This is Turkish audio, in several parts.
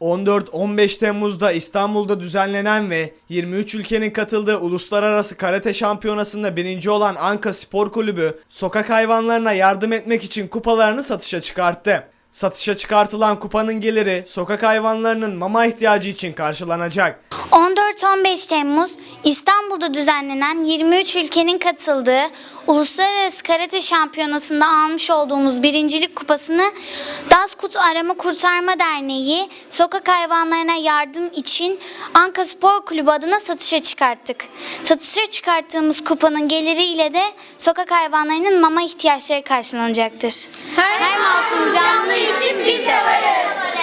14-15 Temmuz'da İstanbul'da düzenlenen ve 23 ülkenin katıldığı Uluslararası Karate Şampiyonası'nda birinci olan Anka Spor Kulübü, sokak hayvanlarına yardım etmek için kupalarını satışa çıkarttı. Satışa çıkartılan kupanın geliri sokak hayvanlarının mama ihtiyacı için karşılanacak. 14-15 Temmuz İstanbul'da düzenlenen 23 ülkenin katıldığı Uluslararası Karate Şampiyonası'nda almış olduğumuz birincilik kupasını Daskut Arama Kurtarma Derneği sokak hayvanlarına yardım için Anka Spor Kulübü adına satışa çıkarttık. Satışa çıkarttığımız kupanın geliriyle de sokak hayvanlarının mama ihtiyaçları karşılanacaktır. Her, masum canlı için biz de varız.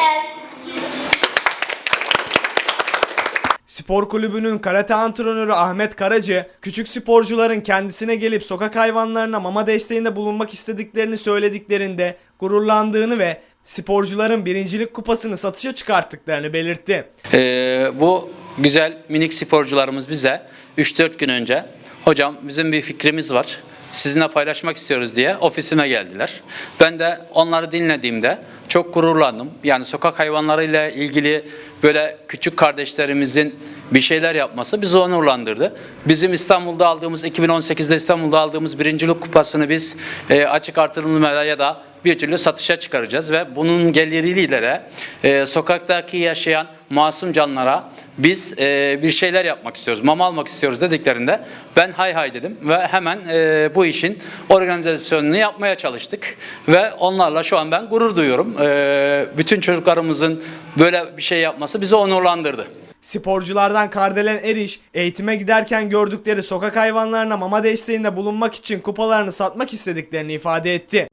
Spor kulübünün karate antrenörü Ahmet Karacı, küçük sporcuların kendisine gelip sokak hayvanlarına mama desteğinde bulunmak istediklerini söylediklerinde gururlandığını ve sporcuların birincilik kupasını satışa çıkarttıklarını belirtti. Ee, bu güzel minik sporcularımız bize 3-4 gün önce hocam bizim bir fikrimiz var sizinle paylaşmak istiyoruz diye ofisime geldiler. Ben de onları dinlediğimde çok gururlandım. Yani sokak hayvanlarıyla ilgili böyle küçük kardeşlerimizin bir şeyler yapması bizi onurlandırdı. Bizim İstanbul'da aldığımız 2018'de İstanbul'da aldığımız birincilik kupasını biz e, açık artırılımla ya da bir türlü satışa çıkaracağız ve bunun geliriyle de e, sokaktaki yaşayan masum canlara biz e, bir şeyler yapmak istiyoruz, mama almak istiyoruz dediklerinde ben hay hay dedim ve hemen e, bu işin organizasyonunu yapmaya çalıştık ve onlarla şu an ben gurur duyuyorum. E, bütün çocuklarımızın böyle bir şey yapması bizi onurlandırdı. Sporculardan Kardelen Eriş, eğitime giderken gördükleri sokak hayvanlarına mama desteğinde bulunmak için kupalarını satmak istediklerini ifade etti.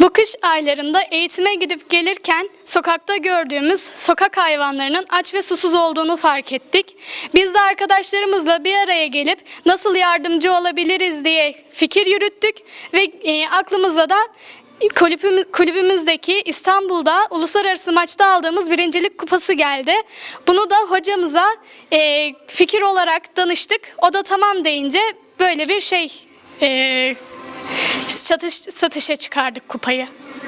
Bu kış aylarında eğitime gidip gelirken sokakta gördüğümüz sokak hayvanlarının aç ve susuz olduğunu fark ettik. Biz de arkadaşlarımızla bir araya gelip nasıl yardımcı olabiliriz diye fikir yürüttük ve e, aklımıza da kulübümü- kulübümüzdeki İstanbul'da uluslararası maçta aldığımız birincilik kupası geldi. Bunu da hocamıza e, fikir olarak danıştık. O da tamam deyince böyle bir şey e, satış, satışa çıkardık kupayı.